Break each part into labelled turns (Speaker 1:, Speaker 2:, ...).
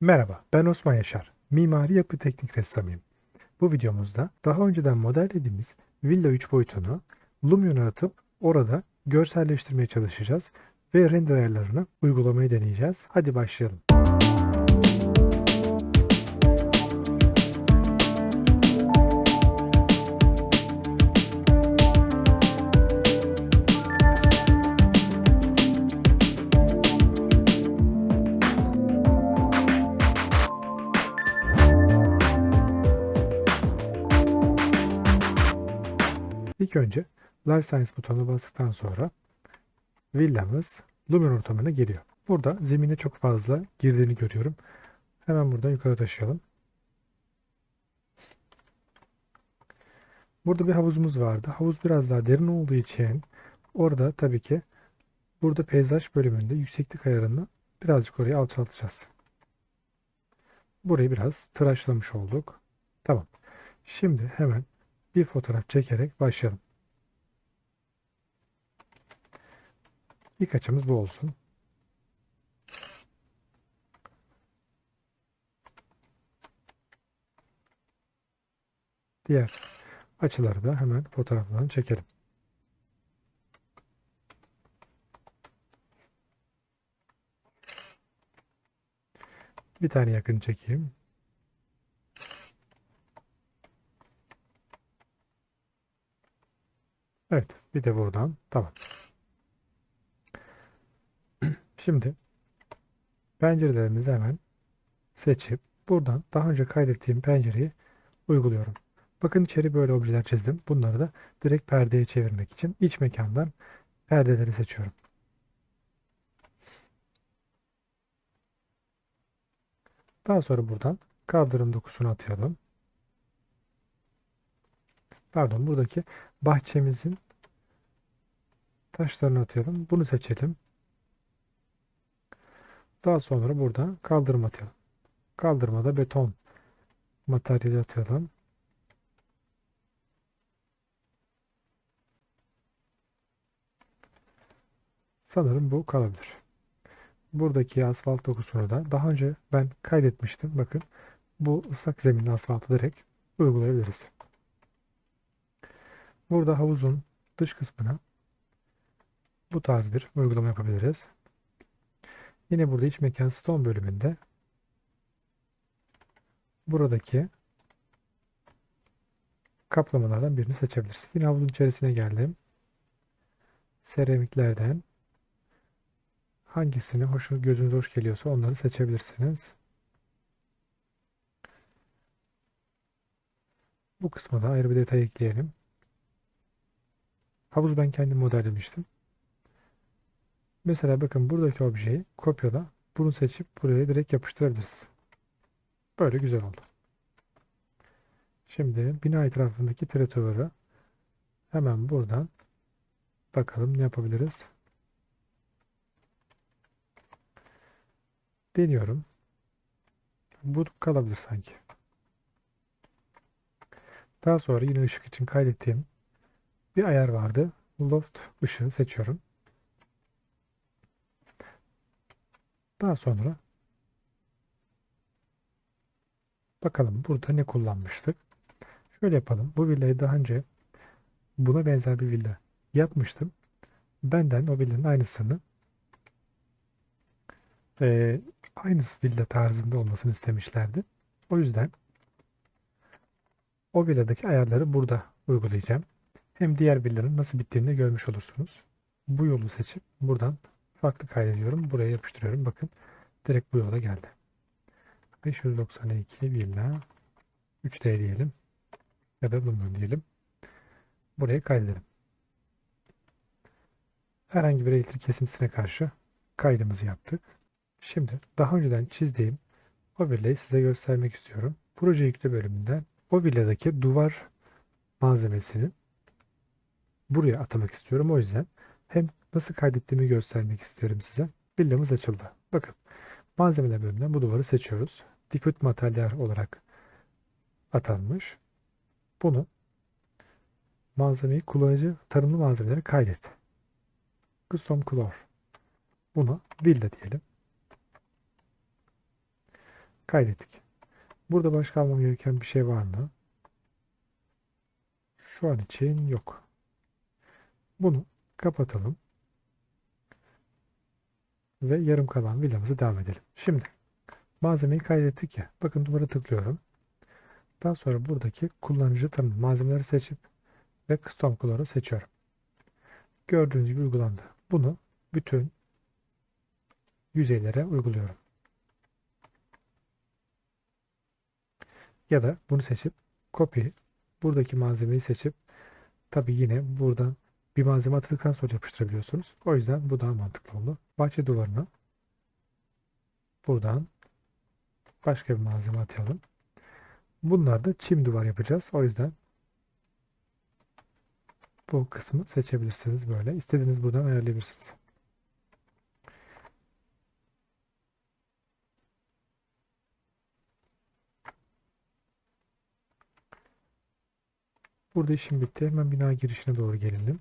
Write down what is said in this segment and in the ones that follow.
Speaker 1: Merhaba, ben Osman Yaşar. Mimari yapı teknik ressamıyım. Bu videomuzda daha önceden modellediğimiz villa 3 boyutunu Lumion'a atıp orada görselleştirmeye çalışacağız ve render ayarlarını uygulamayı deneyeceğiz. Hadi başlayalım. İlk önce Life Science butonuna bastıktan sonra villamız Lumion ortamına geliyor. Burada zemine çok fazla girdiğini görüyorum. Hemen buradan yukarı taşıyalım. Burada bir havuzumuz vardı. Havuz biraz daha derin olduğu için orada tabii ki burada peyzaj bölümünde yükseklik ayarını birazcık oraya alçaltacağız. Burayı biraz tıraşlamış olduk. Tamam. Şimdi hemen bir fotoğraf çekerek başlayalım. İlk açımız bu olsun. Diğer açıları da hemen fotoğraflarını çekelim. Bir tane yakın çekeyim. Evet, bir de buradan. Tamam. Şimdi pencerelerimizi hemen seçip buradan daha önce kaydettiğim pencereyi uyguluyorum. Bakın içeri böyle objeler çizdim. Bunları da direkt perdeye çevirmek için iç mekandan perdeleri seçiyorum. Daha sonra buradan kaldırım dokusunu atayalım. Pardon buradaki bahçemizin taşlarını atayalım. Bunu seçelim. Daha sonra burada kaldırım atayalım. Kaldırmada beton materyali atayalım. Sanırım bu kalabilir. Buradaki asfalt dokusunu da daha önce ben kaydetmiştim. Bakın bu ıslak zeminli asfaltı direkt uygulayabiliriz. Burada havuzun dış kısmına bu tarz bir uygulama yapabiliriz. Yine burada iç mekan stone bölümünde buradaki kaplamalardan birini seçebiliriz. Yine havuzun içerisine geldim. Seramiklerden hangisini hoş, gözünüze hoş geliyorsa onları seçebilirsiniz. Bu kısma da ayrı bir detay ekleyelim. Havuz ben kendim modellemiştim. Mesela bakın buradaki objeyi kopyala. Bunu seçip buraya direkt yapıştırabiliriz. Böyle güzel oldu. Şimdi bina etrafındaki tratoru hemen buradan bakalım ne yapabiliriz. Deniyorum. Bu kalabilir sanki. Daha sonra yine ışık için kaydettiğim bir ayar vardı. Loft ışığı seçiyorum. Daha sonra bakalım burada ne kullanmıştık. Şöyle yapalım. Bu villayı daha önce buna benzer bir villa yapmıştım. Benden o villanın aynısını e, aynı villa tarzında olmasını istemişlerdi. O yüzden o villadaki ayarları burada uygulayacağım. Hem diğer villanın nasıl bittiğini görmüş olursunuz. Bu yolu seçip buradan farklı kaydediyorum. Buraya yapıştırıyorum. Bakın direkt bu yola geldi. 592 villa 3D diyelim. Ya da bunu diyelim. Buraya kaydedelim. Herhangi bir elektrik kesintisine karşı kaydımızı yaptık. Şimdi daha önceden çizdiğim o villayı size göstermek istiyorum. Proje yükle bölümünden o duvar malzemesini buraya atamak istiyorum. O yüzden hem nasıl kaydettiğimi göstermek istiyorum size. Villamız açıldı. Bakın malzemeler bölümünden bu duvarı seçiyoruz. Diffuse materyal olarak atanmış. Bunu malzemeyi kullanıcı tarımlı malzemeleri kaydet. Custom Color. Buna villa diyelim. Kaydettik. Burada başka almam gereken bir şey var mı? Şu an için yok. Bunu kapatalım. Ve yarım kalan villamıza devam edelim. Şimdi malzemeyi kaydettik ya. Bakın duvara tıklıyorum. Daha sonra buradaki kullanıcı tanım malzemeleri seçip ve custom color'u seçiyorum. Gördüğünüz gibi uygulandı. Bunu bütün yüzeylere uyguluyorum. Ya da bunu seçip copy buradaki malzemeyi seçip tabi yine buradan bir malzeme atıldıktan sonra yapıştırabiliyorsunuz. O yüzden bu daha mantıklı oldu. Bahçe duvarına buradan başka bir malzeme atayalım. Bunlar da çim duvar yapacağız. O yüzden bu kısmı seçebilirsiniz böyle. İstediğiniz buradan ayarlayabilirsiniz. Burada işim bitti. Hemen bina girişine doğru gelelim.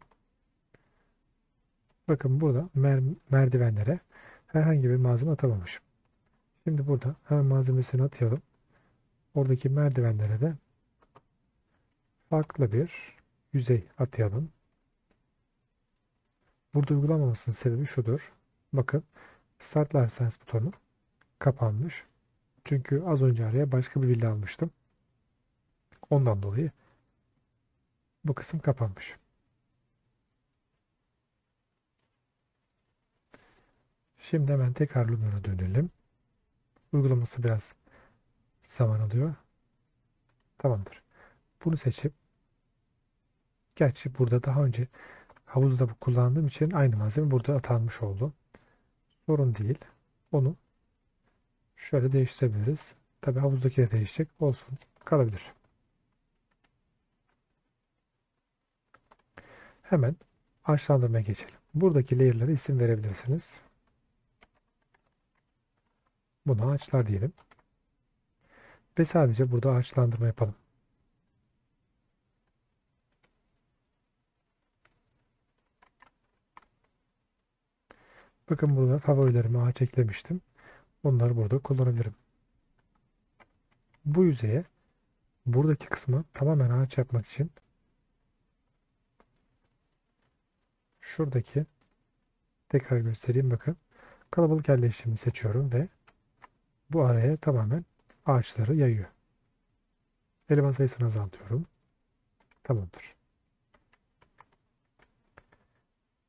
Speaker 1: Bakın burada mer merdivenlere herhangi bir malzeme atamamışım. Şimdi burada hemen malzemesini atayalım. Oradaki merdivenlere de farklı bir yüzey atayalım. Burada uygulamamasının sebebi şudur. Bakın Start License butonu kapanmış. Çünkü az önce araya başka bir villa almıştım. Ondan dolayı bu kısım kapanmış. Şimdi hemen tekrar Luminos'a dönelim. Uygulaması biraz zaman alıyor. Tamamdır. Bunu seçip gerçi burada daha önce havuzda kullandığım için aynı malzeme burada atanmış oldu. Sorun değil. Onu şöyle değiştirebiliriz. Tabi havuzdaki de değişecek. Olsun. Kalabilir. Hemen ağaçlandırmaya geçelim. Buradaki layer'lara isim verebilirsiniz. Buna ağaçlar diyelim. Ve sadece burada ağaçlandırma yapalım. Bakın burada favorilerime ağaç eklemiştim. Onları burada kullanabilirim. Bu yüzeye buradaki kısmı tamamen ağaç yapmak için şuradaki tekrar göstereyim bakın. Kalabalık yerleşimini seçiyorum ve bu araya tamamen ağaçları yayıyor. Eleman sayısını azaltıyorum. Tamamdır.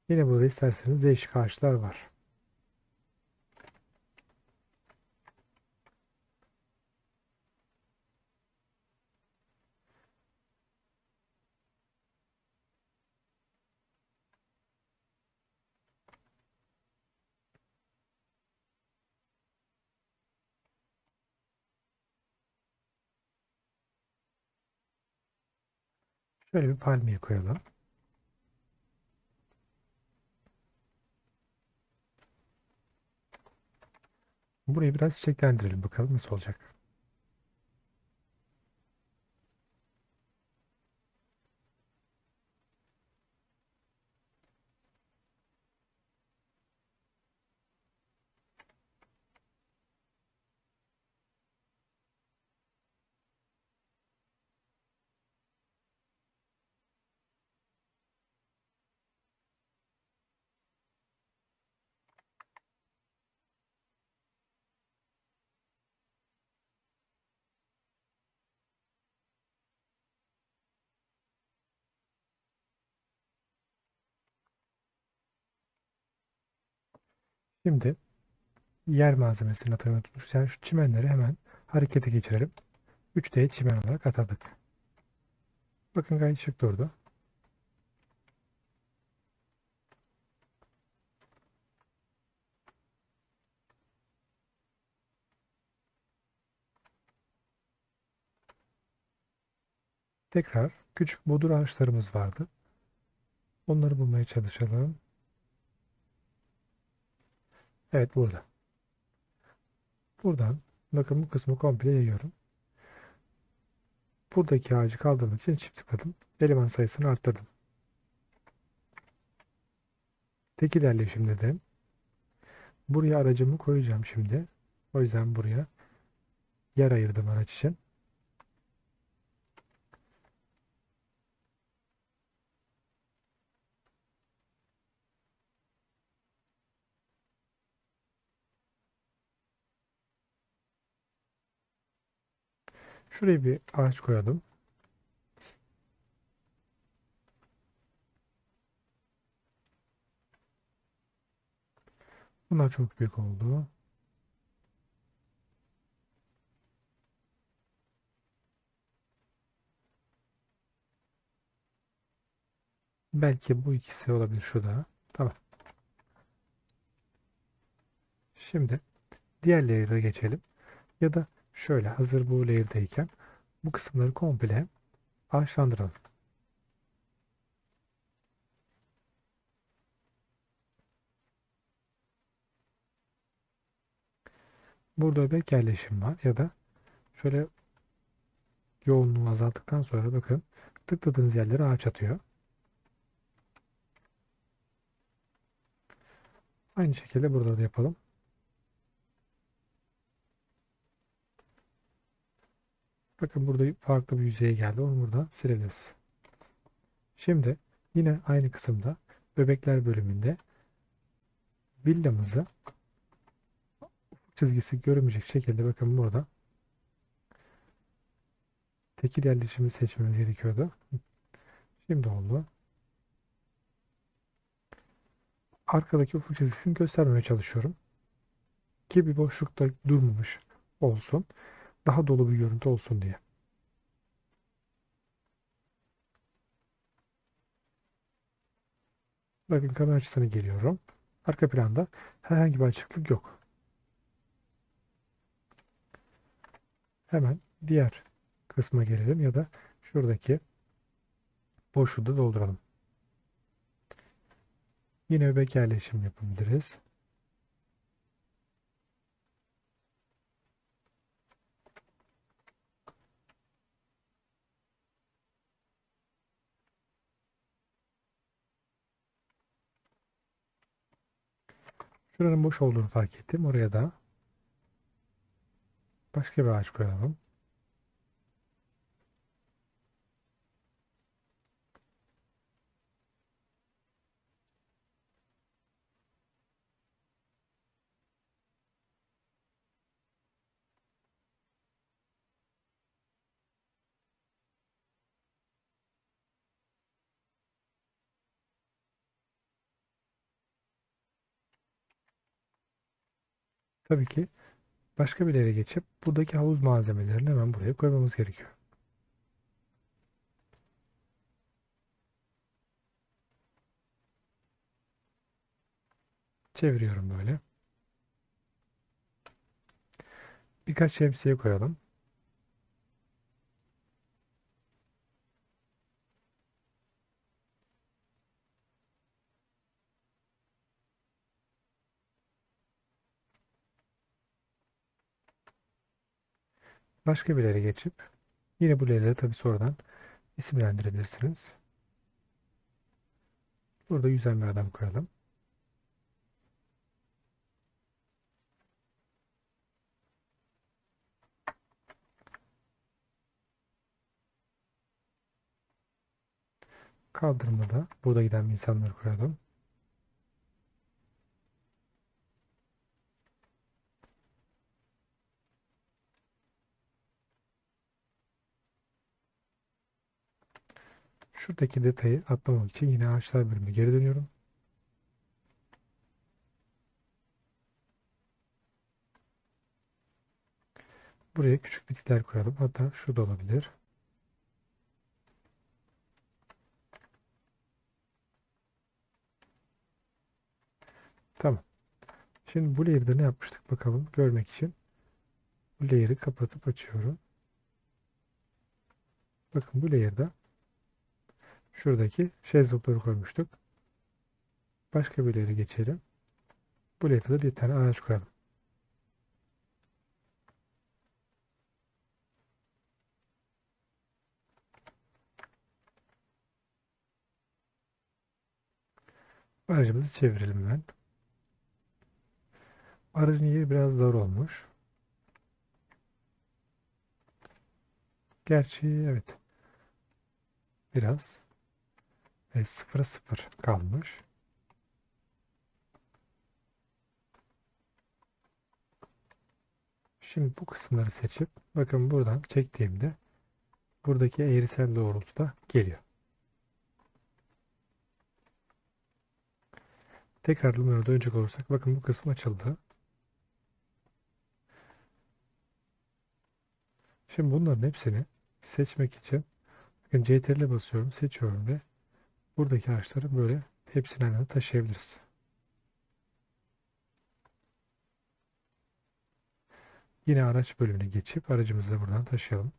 Speaker 1: Yine burada isterseniz değişik ağaçlar var. Şöyle bir palmiye koyalım. Burayı biraz çiçeklendirelim bakalım nasıl olacak. Şimdi yer malzemesini atmayı tutmuş. Yani şu çimenleri hemen harekete geçirelim. 3D çimen olarak atadık. Bakın gayet şık durdu. Tekrar küçük bodur ağaçlarımız vardı. Onları bulmaya çalışalım. Evet burada. Buradan bakın bu kısmı komple yayıyorum. Buradaki ağacı kaldırmak için çift tıkladım. Eleman sayısını arttırdım. Tekil yerleşimde de buraya aracımı koyacağım şimdi. O yüzden buraya yer ayırdım araç için. Şuraya bir ağaç koyalım. Bunlar çok büyük oldu. Belki bu ikisi olabilir şu. Tamam. Şimdi diğer layer'a geçelim. Ya da şöyle hazır bu layer'dayken bu kısımları komple ağaçlandıralım. Burada öbek yerleşim var ya da şöyle yoğunluğu azalttıktan sonra bakın tıkladığınız yerlere ağaç atıyor. Aynı şekilde burada da yapalım. Bakın burada farklı bir yüzeye geldi. Onu buradan silebiliriz. Şimdi yine aynı kısımda bebekler bölümünde villamızı ufuk çizgisi görünmeyecek şekilde bakın burada tekil yerleşimi seçmemiz gerekiyordu. Şimdi oldu. Arkadaki ufuk çizgisini göstermemeye çalışıyorum. Ki bir boşlukta durmamış olsun daha dolu bir görüntü olsun diye. Bakın kamera açısına geliyorum. Arka planda herhangi bir açıklık yok. Hemen diğer kısma gelelim ya da şuradaki boşluğu da dolduralım. Yine öbek yerleşim yapabiliriz. Şuranın boş olduğunu fark ettim. Oraya da başka bir ağaç koyalım. Tabii ki başka bir yere geçip buradaki havuz malzemelerini hemen buraya koymamız gerekiyor. Çeviriyorum böyle. Birkaç şemsiye koyalım. Başka bir yere geçip yine bu layer'ı tabi sonradan isimlendirebilirsiniz. Burada yüzen bir adam koyalım. Kaldırımda burada giden insanları koyalım. Şuradaki detayı atlamak için yine ağaçlar bölümüne geri dönüyorum. Buraya küçük bitkiler koyalım. Hatta şu da olabilir. Tamam. Şimdi bu layer'da ne yapmıştık bakalım görmek için. Bu layer'ı kapatıp açıyorum. Bakın bu layer'da şuradaki şezlongları koymuştuk. Başka bir layer'e geçelim. Bu da bir tane ağaç koyalım. Aracımızı çevirelim ben. Aracın yeri biraz dar olmuş. Gerçi evet. Biraz e, sıfıra sıfır kalmış. Şimdi bu kısımları seçip bakın buradan çektiğimde buradaki eğrisel doğrultuda geliyor. Tekrar Luminos'a dönecek olursak bakın bu kısım açıldı. Şimdi bunların hepsini seçmek için bakın CTRL'e basıyorum, seçiyorum ve buradaki araçları böyle aynı anda taşıyabiliriz. Yine araç bölümüne geçip aracımızı da buradan taşıyalım.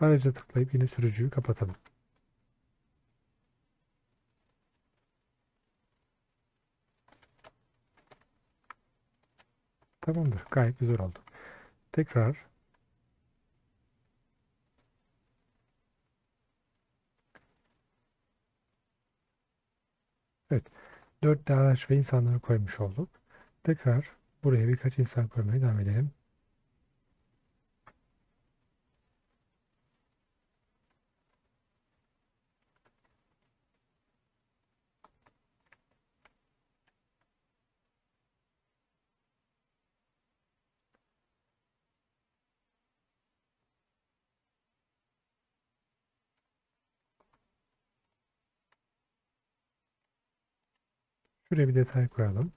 Speaker 1: Araca tıklayıp yine sürücüyü kapatalım. Tamamdır. Gayet güzel oldu. Tekrar 4 tane araç ve insanları koymuş olduk. Tekrar buraya birkaç insan koymaya devam edelim. Şuraya bir detay koyalım.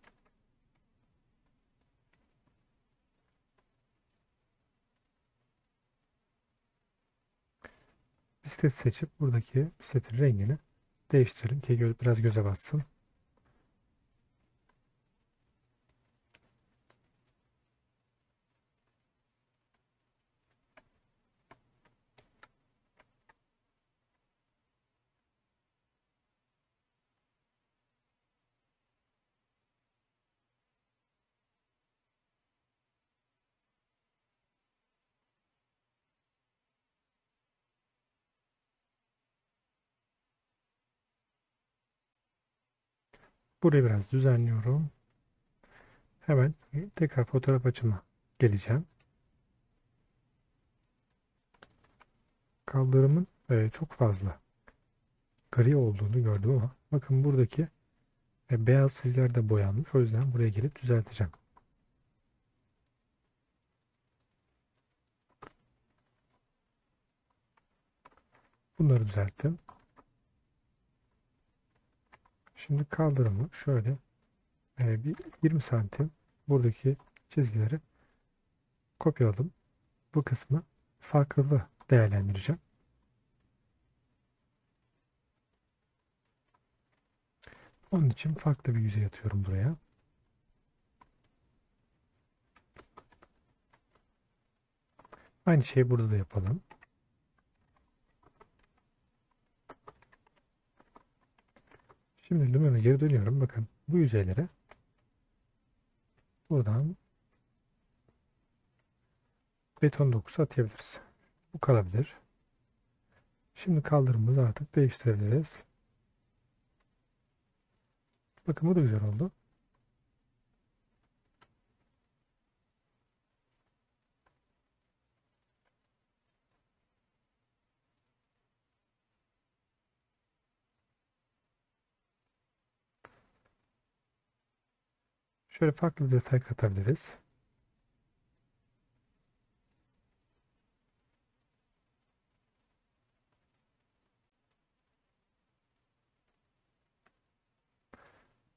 Speaker 1: Bisiklet seçip buradaki bisikletin rengini değiştirelim ki biraz göze batsın. Burayı biraz düzenliyorum. Hemen tekrar fotoğraf açıma geleceğim. Kaldırımın e, çok fazla gri olduğunu gördüm ama bakın buradaki e, beyaz çizgiler de boyanmış. O yüzden buraya gelip düzelteceğim. Bunları düzelttim. Şimdi kaldırımı şöyle e, bir 20 santim buradaki çizgileri kopyaladım. Bu kısmı farklı değerlendireceğim. Onun için farklı bir yüzey atıyorum buraya. Aynı şeyi burada da yapalım. Şimdi Lumen'a geri dönüyorum. Bakın bu yüzeylere buradan beton dokusu atabiliriz. Bu kalabilir. Şimdi kaldırımımızı artık değiştirebiliriz. Bakın bu da güzel oldu. Şöyle farklı detay katabiliriz.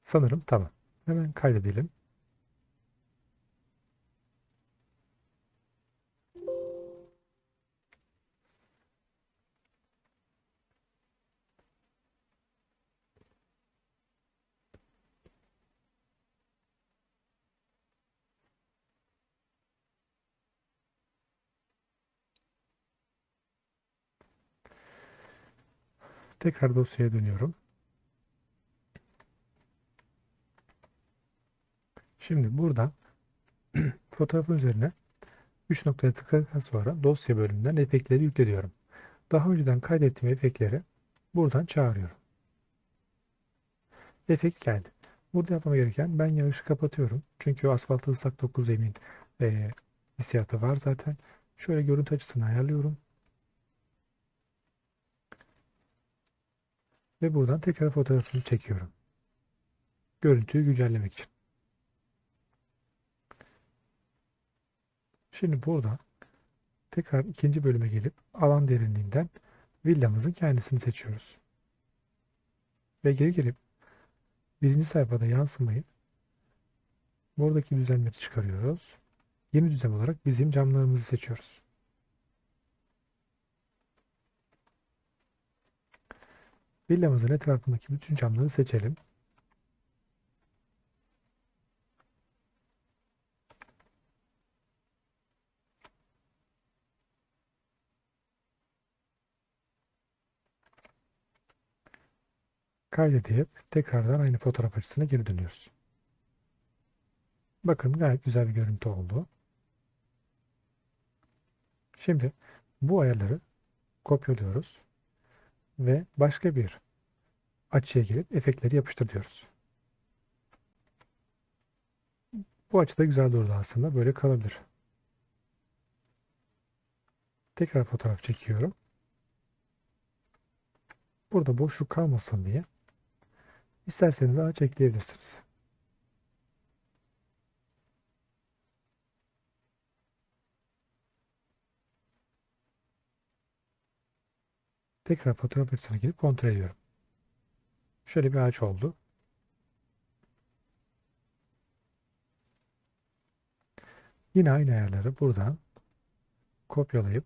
Speaker 1: Sanırım tamam. Hemen kaydedelim. Tekrar dosyaya dönüyorum. Şimdi buradan fotoğrafın üzerine 3 noktaya tıkladıktan sonra dosya bölümünden efektleri yükle diyorum. Daha önceden kaydettiğim efektleri buradan çağırıyorum. Efekt geldi. Burada yapmam gereken ben yağışı kapatıyorum. Çünkü asfaltı ıslak 9 zemin e, hissiyatı var zaten. Şöyle görüntü açısını ayarlıyorum. Ve buradan tekrar fotoğrafını çekiyorum. Görüntüyü güncellemek için. Şimdi burada tekrar ikinci bölüme gelip alan derinliğinden villamızın kendisini seçiyoruz. Ve geri gelip birinci sayfada yansımayı buradaki düzenleri çıkarıyoruz. Yeni düzen olarak bizim camlarımızı seçiyoruz. Villamızın etrafındaki bütün camları seçelim. Kaydedip tekrardan aynı fotoğraf açısına geri dönüyoruz. Bakın gayet güzel bir görüntü oldu. Şimdi bu ayarları kopyalıyoruz ve başka bir açıya gelip efektleri yapıştır diyoruz. Bu açıda güzel durdu aslında. Böyle kalabilir. Tekrar fotoğraf çekiyorum. Burada boşluk kalmasın diye isterseniz ağaç ekleyebilirsiniz. Tekrar fotoğraf açısına girip kontrol ediyorum. Şöyle bir ağaç oldu. Yine aynı ayarları buradan kopyalayıp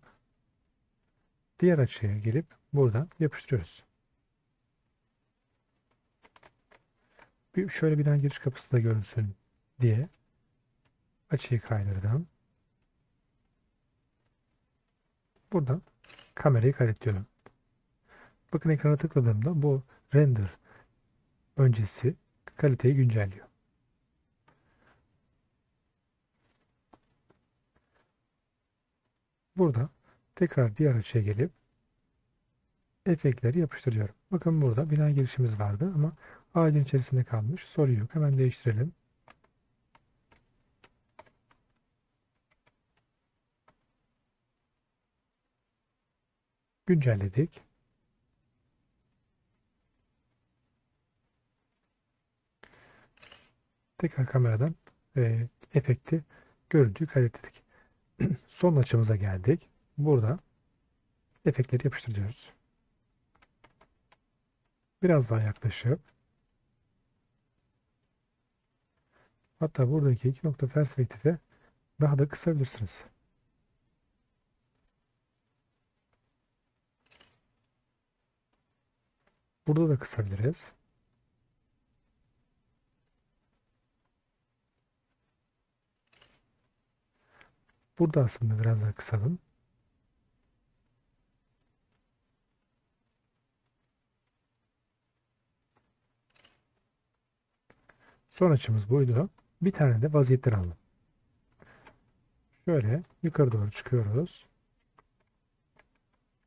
Speaker 1: diğer açıya gelip buradan yapıştırıyoruz. Bir şöyle bir giriş kapısı da görünsün diye açıyı kaydırdım. Buradan kamerayı kaydediyorum. Bakın ekrana tıkladığımda bu render öncesi kaliteyi güncelliyor. Burada tekrar diğer açıya gelip efektleri yapıştırıyorum. Bakın burada bina girişimiz vardı ama ağacın içerisinde kalmış. Sorun yok. Hemen değiştirelim. Güncelledik. Tekrar kameradan e, efekti, görüntüyü kaydettik. Son açımıza geldik. Burada efektleri yapıştırıyoruz. Biraz daha yaklaşıp hatta buradaki iki nokta perspektife daha da kısabilirsiniz. Burada da kısabiliriz. Burada aslında biraz daha kısalım. Son açımız buydu. Bir tane de vaziyetler alalım. Şöyle yukarı doğru çıkıyoruz.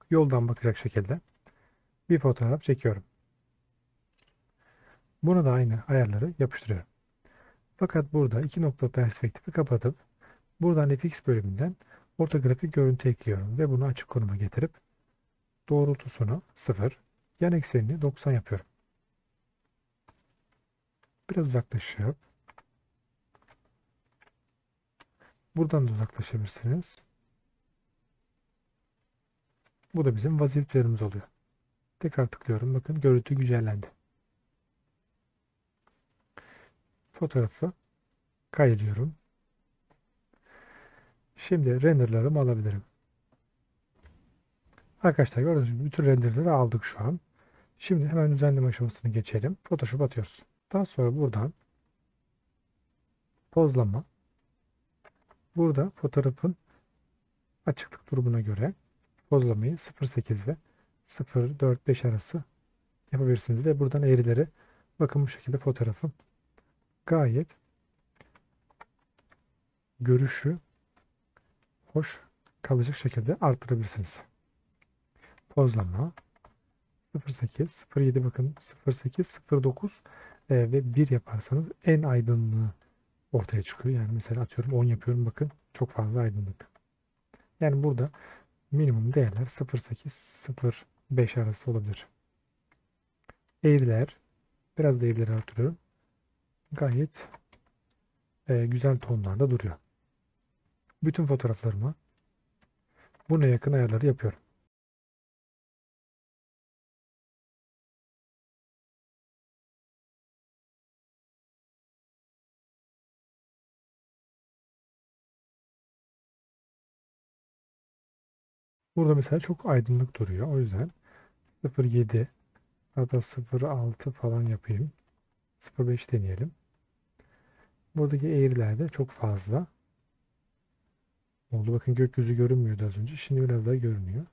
Speaker 1: Yoldan bakacak şekilde bir fotoğraf çekiyorum. Buna da aynı ayarları yapıştırıyorum. Fakat burada iki nokta perspektifi kapatıp buradan fx bölümünden ortografik görüntü ekliyorum ve bunu açık konuma getirip doğrultusunu 0, yan eksenini 90 yapıyorum. Biraz uzaklaşıp buradan da uzaklaşabilirsiniz. Bu da bizim vazifelerimiz oluyor. Tekrar tıklıyorum. Bakın görüntü güncellendi. Fotoğrafı kaydediyorum. Şimdi renderlarımı alabilirim. Arkadaşlar gördüğünüz gibi bütün renderleri aldık şu an. Şimdi hemen düzenleme aşamasını geçelim. Photoshop atıyoruz. Daha sonra buradan pozlama burada fotoğrafın açıklık durumuna göre pozlamayı 0.8 ve 0.4-5 arası yapabilirsiniz ve buradan eğrileri bakın bu şekilde fotoğrafın gayet görüşü hoş kalacak şekilde arttırabilirsiniz. Pozlama 0.8, 0.7 bakın 0.8, 0.9 e, ve 1 yaparsanız en aydınlığı ortaya çıkıyor. Yani mesela atıyorum 10 yapıyorum bakın çok fazla aydınlık. Yani burada minimum değerler 0.8 0.5 arası olabilir. Eğriler biraz da eğrileri artırıyorum. Gayet e, güzel tonlarda duruyor. Bütün fotoğraflarıma buna yakın ayarları yapıyorum. Burada mesela çok aydınlık duruyor. O yüzden 0.7 hatta 0.6 falan yapayım. 0.5 deneyelim. Buradaki eğriler de çok fazla. Oldu. Bakın gökyüzü görünmüyordu az önce. Şimdi biraz daha görünüyor.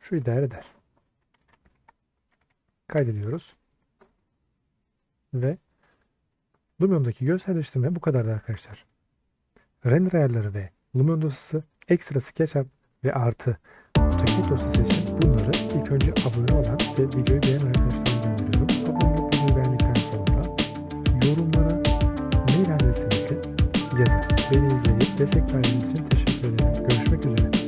Speaker 1: Şu idare eder. Kaydediyoruz. Ve Lumion'daki görselleştirme bu kadardı arkadaşlar. Render ayarları ve Lumion dosyası, ekstra SketchUp ve artı AutoCAD dosyası için bunları ilk önce abone olan ve videoyu beğenen arkadaşlarına gönderiyorum. Abone olup videoyu beğendikten sonra yorumlara yazın. Beni izleyip destek verdiğiniz için teşekkür ederim. Görüşmek üzere.